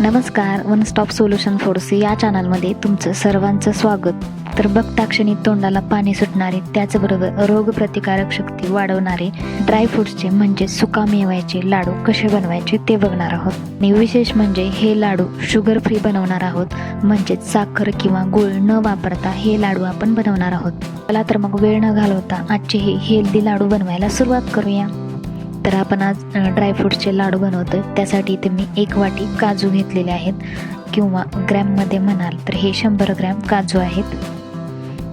नमस्कार one stop solution force या चॅनलमध्ये तुमचं सर्वांचं स्वागत. तर बघताक्षणी तोंडाला पाणी सुटणारे त्याचबरोबर रोगप्रतिकारक शक्ती वाढवणारे ड्रायफ्रुट्सचे म्हणजे सुकामेव्याचे लाडू कसे बनवायचे ते बघणार आहोत. आणि विशेष म्हणजे हे लाडू शुगर फ्री बनवणार आहोत. म्हणजेच साखर किंवा गुळ न वापरता हे लाडू आपण बनवणार आहोत. चला तर मग वेळ न घालवता आजचे हे हेल्दी लाडू बनवायला सुरुवात करूया. तर आपण आज ड्रायफ्रूटचे लाडू बनवतो त्यासाठी इथे मी एक वाटी काजू घेतलेले आहेत. किंवा ग्रॅममध्ये म्हणाल तर हे शंभर ग्रॅम काजू आहेत.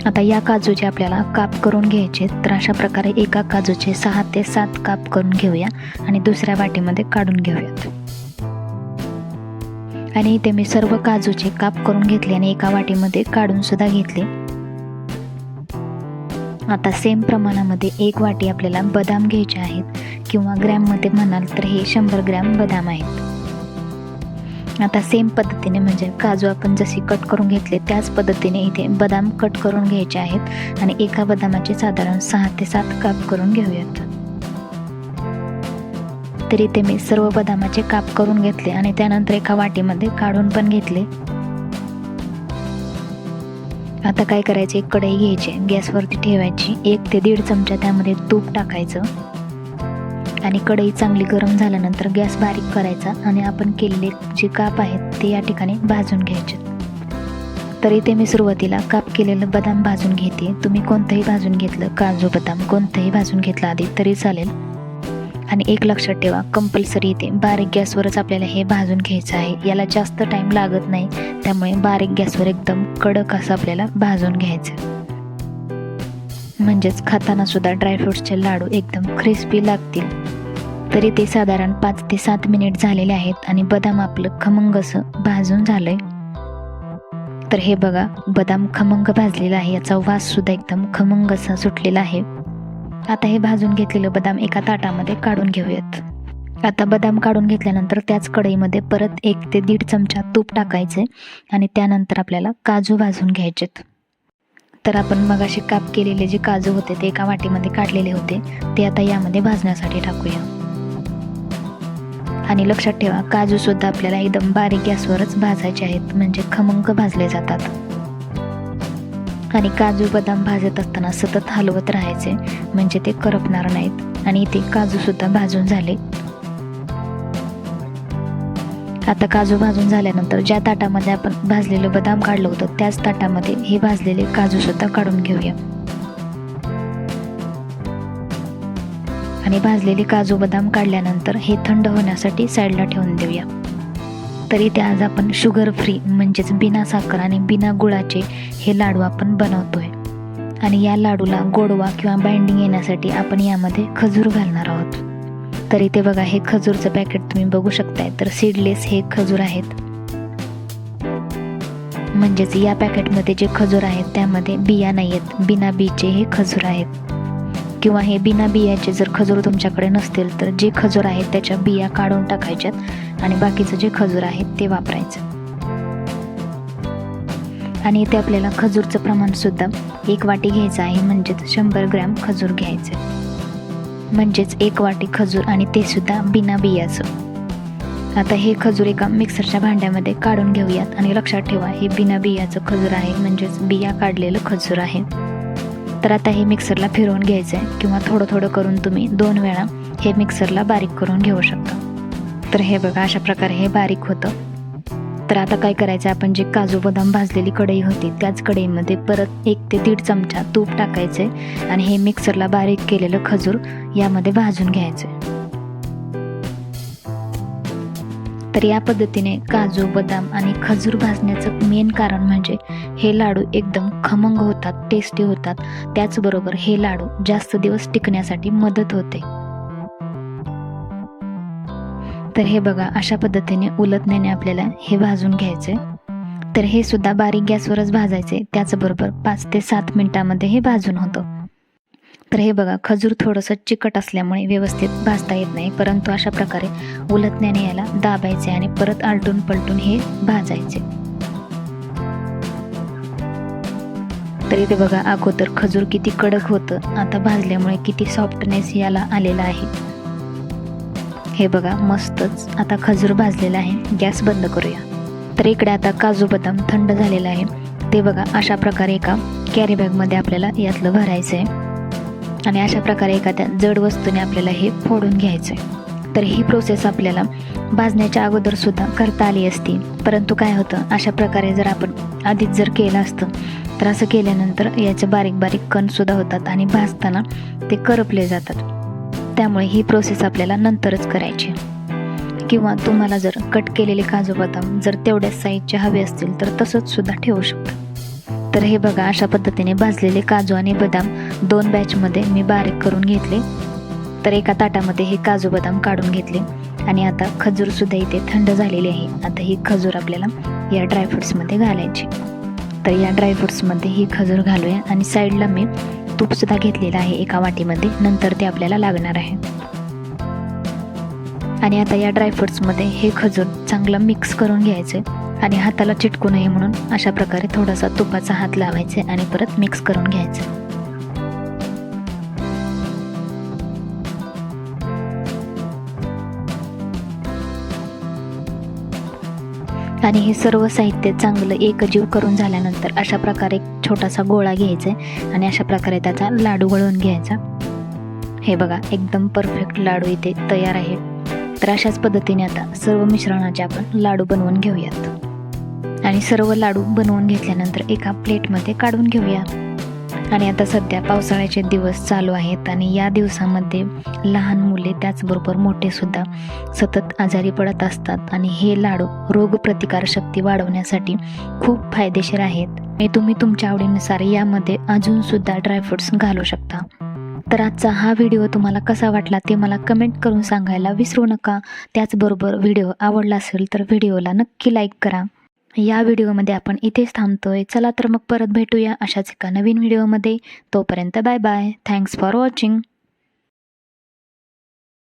आता या काजूचे आपल्याला काप करून घ्यायचे तर अशा प्रकारे एका काजूचे सहा ते सात काप करून घेऊया. आणि दुसऱ्या वाटीमध्ये काढून घेऊयात. आणि इथे मी सर्व काजूचे काप करून घेतले आणि एका वाटीमध्ये काढून सुद्धा घेतले. आता सेम प्रमाणामध्ये एक वाटी आपल्याला बदाम घ्यायचे आहेत. किंवा ग्रॅममध्ये म्हणाल तर हे शंभर ग्रॅम बदाम आहेत. आता सेम पद्धतीने म्हणजे काजू आपण जशी कट करून घेतले त्याच पद्धतीने इथे बदाम कट करून घ्यायचे आहेत आणि एका बदामाचे साधारण सहा ते सात काप करून घेऊयात. तर इथे मी सर्व बदामाचे काप करून घेतले आणि त्यानंतर एका वाटीमध्ये काढून पण घेतले. आता काय करायचे? एक कढई घ्यायची गॅसवरती ठेवायची एक ते दीड चमचा त्यामध्ये तूप टाकायचं. आणि कढई चांगली गरम झाल्यानंतर गॅस बारीक करायचा आणि आपण केलेले जे काप आहेत ते या ठिकाणी भाजून घ्यायचे. तर इथे मी सुरुवातीला काप केलेलं बदाम भाजून घेते. तुम्ही कोणतंही भाजून घेतलं काजू बदाम कोणतंही भाजून घेतलं आधी तरी चालेल. आणि एक लक्षात ठेवा कंपल्सरी इथे बारीक गॅसवरच आपल्याला हे भाजून घ्यायचं आहे. याला जास्त टाईम लागत नाही. त्यामुळे बारीक गॅसवर एकदम कडक असं आपल्याला भाजून घ्यायचं म्हणजेच खाताना सुद्धा ड्रायफ्रुट्सचे लाडू एकदम क्रिस्पी लागतील. तरी ते साधारण पाच ते सात मिनिट झालेले आहेत आणि बदाम आपलं खमंग असं भाजून झालंय. तर हे बघा बदाम खमंग भाजलेला आहे याचा वास सुद्धा एकदम खमंग असा सुटलेला आहे. आता हे भाजून घेतलेलं बदाम एका ताटामध्ये काढून घेऊयात. आता बदाम काढून घेतल्यानंतर त्याच कढईमध्ये परत एक ते दीड चमचा तूप टाकायचे आणि त्यानंतर आपल्याला काजू भाजून घ्यायचेत. तर आपण मगाशी काप केलेले जे काजू होते ते एका वाटीमध्ये काढलेले होते ते आता यामध्ये भाजण्यासाठी टाकूया. आणि लक्षात ठेवा काजू सुद्धा आपल्याला एकदम बारीक गॅसवरच भाजायचे आहेत म्हणजे खमंग भाजले जातात. आणि काजू बदाम भाजत असताना सतत हलवत राहायचे म्हणजे ते करपणार नाहीत. आणि इथे काजू सुद्धा भाजून झाले. आता काजू भाजून झाल्यानंतर ज्या ताटामध्ये आपण भाजलेलं बदाम काढलं होतं त्याच ताटामध्ये हे भाजलेले काजू सुद्धा काढून घेऊया. आणि भाजलेले काजू बदाम काढल्यानंतर हे थंड होण्यासाठी साईडला ठेवून देऊया. तरी ते आज आपण शुगर फ्री म्हणजेच बिना साखर आणि बिना गुळाचे हे लाडू आपण बनवतोय. आणि या लाडूला गोडवा किंवा बाइंडिंग येण्यासाठी आपण यामध्ये खजूर घालणार आहोत. तर इथे बघा हे खजूरचं पॅकेट तुम्ही बघू शकताय. तर सीडलेस हे खजूर आहेत. म्हणजेच या पॅकेटमध्ये जे खजूर आहेत त्यामध्ये बिया नाही आहेत बिना बीचे हे खजूर आहेत. किंवा हे बिना बियाचे जर खजूर तुमच्याकडे नसतील तर जे खजूर आहेत त्याच्या बिया काढून टाकायच्यात आणि बाकीचं जे खजूर आहेत ते वापरायचं. आणि इथे आपल्याला खजूरचं प्रमाणसुद्धा एक वाटी घ्यायचं आहे म्हणजेच शंभर ग्रॅम खजूर घ्यायचं म्हणजेच एक वाटी खजूर आणि ते सुद्धा बिना बियाचं. आता हे खजूर एका मिक्सरच्या भांड्यामध्ये काढून घेऊयात आणि लक्षात ठेवा हे बिना बियाचं खजूर आहे म्हणजेच बिया काढलेलं खजूर आहे. तर आता हे मिक्सरला फिरवून घ्यायचं आहे किंवा थोडं थोडं करून तुम्ही दोन वेळा हे मिक्सरला बारीक करून घेऊ शकता. तर हे बघा अशा प्रकारे हे बारीक होतं. तर आता काय करायचं? आपण जे काजू बदाम भाजलेली कढई होती त्याच कढईमध्ये परत एक ते दीड चमचा तूप टाकायचे आणि हे मिक्सरला बारीक केलेलं खजूर यामध्ये भाजून घ्यायचे तर या पद्धतीने काजू बदाम आणि खजूर भाजण्याचं मेन कारण म्हणजे हे लाडू एकदम खमंग होतात टेस्टी होतात. त्याचबरोबर हे लाडू जास्त दिवस टिकण्यासाठी मदत होते. तर हे बघा अशा पद्धतीने उलटण्याने आपल्याला हे भाजून घ्यायचे तर हे सुद्धा बारीक गॅसवरच भाजायचे त्याचबरोबर पाच ते सात मिनटामध्ये हे भाजून होतं. तर हे बघा खजूर थोडंसं चिकट असल्यामुळे व्यवस्थित भाजता येत नाही. परंतु अशा प्रकारे उलटण्याने याला दाबायचे आणि परत आलटून पलटून हे भाजायचे तर इथे बघा अगोदर खजूर किती कडक होतं. आता भाजल्यामुळे किती सॉफ्टनेस याला आलेला आहे. हे बघा मस्तच. आता खजूर भाजलेला आहे. गॅस बंद करूया. तर इकडे आता काजू बदाम थंड झालेला आहे. ते बघा अशा प्रकारे एका कॅरी बॅगमध्ये आपल्याला यातलं भरायचं आहे आणि अशा प्रकारे एखाद्या जड वस्तूने आपल्याला हे फोडून घ्यायचं आहे तर ही प्रोसेस आपल्याला भाजण्याच्या अगोदर सुद्धा करता आली असती. परंतु काय होतं अशा प्रकारे जर आपण आधीच जर केलं असतं तर असं केल्यानंतर याचे बारीक बारीक कणसुद्धा होतात आणि भाजताना ते करपले जातात. त्यामुळे ही प्रोसेस आपल्याला नंतरच करायची. किंवा तुम्हाला जर कट केलेले काजू बदाम जर तेवढ्याच साईजचे हवे असतील तर तसंच सुद्धा ठेवू शकता. तर हे बघा अशा पद्धतीने भाजलेले काजू आणि बदाम दोन बॅचमध्ये मी बारीक करून घेतले. तर एका ताटामध्ये हे काजू बदाम काढून घेतले. आणि आता खजूरसुद्धा इथे थंड झालेली आहे. आता ही खजूर आपल्याला या ड्रायफ्रुट्समध्ये घालायची. तर या ड्रायफ्रुट्समध्ये ही खजूर घालूया. आणि साईडला मी तूपसुद्धा घेतलेलं आहे एका वाटीमध्ये. नंतर ते आपल्याला लागणार आहे. आणि आता या ड्रायफ्रुट्समध्ये हे खजूर चांगलं मिक्स करून घ्यायचे आणि हाताला चिटकू नये म्हणून अशा प्रकारे थोडासा तुपाचा हात लावायचे आणि परत मिक्स करून घ्यायचं. आणि हे सर्व साहित्य चांगलं एकजीव करून झाल्यानंतर अशा प्रकारे एक छोटासा गोळा घ्यायचा आहे आणि अशा प्रकारे त्याचा लाडू वळवून घ्यायचा. हे बघा एकदम परफेक्ट लाडू इथे तयार आहे. तर अशाच पद्धतीने आता सर्व मिश्रणाचे आपण लाडू बनवून घेऊयात. आणि सर्व लाडू बनवून घेतल्यानंतर एका प्लेटमध्ये काढून घेऊया. आणि आता सध्या पावसाळ्याचे दिवस चालू आहेत आणि या दिवसामध्ये लहान मुले त्याचबरोबर मोठेसुद्धा सतत आजारी पडत असतात आणि हे लाडू रोगप्रतिकारशक्ती वाढवण्यासाठी खूप फायदेशीर आहेत. आणि तुम्ही तुमच्या आवडीनुसार यामध्ये अजूनसुद्धा ड्रायफ्रुट्स घालू शकता. तर आजचा हा व्हिडिओ तुम्हाला कसा वाटला ते मला कमेंट करून सांगायला विसरू नका. त्याचबरोबर व्हिडिओ आवडला असेल तर व्हिडिओला नक्की लाईक करा. या व्हिडिओमध्ये आपण इथेच थांबतोय. चला तर मग परत भेटूया अशाच एका नवीन व्हिडिओमध्ये. तोपर्यंत bye bye. Thanks for watching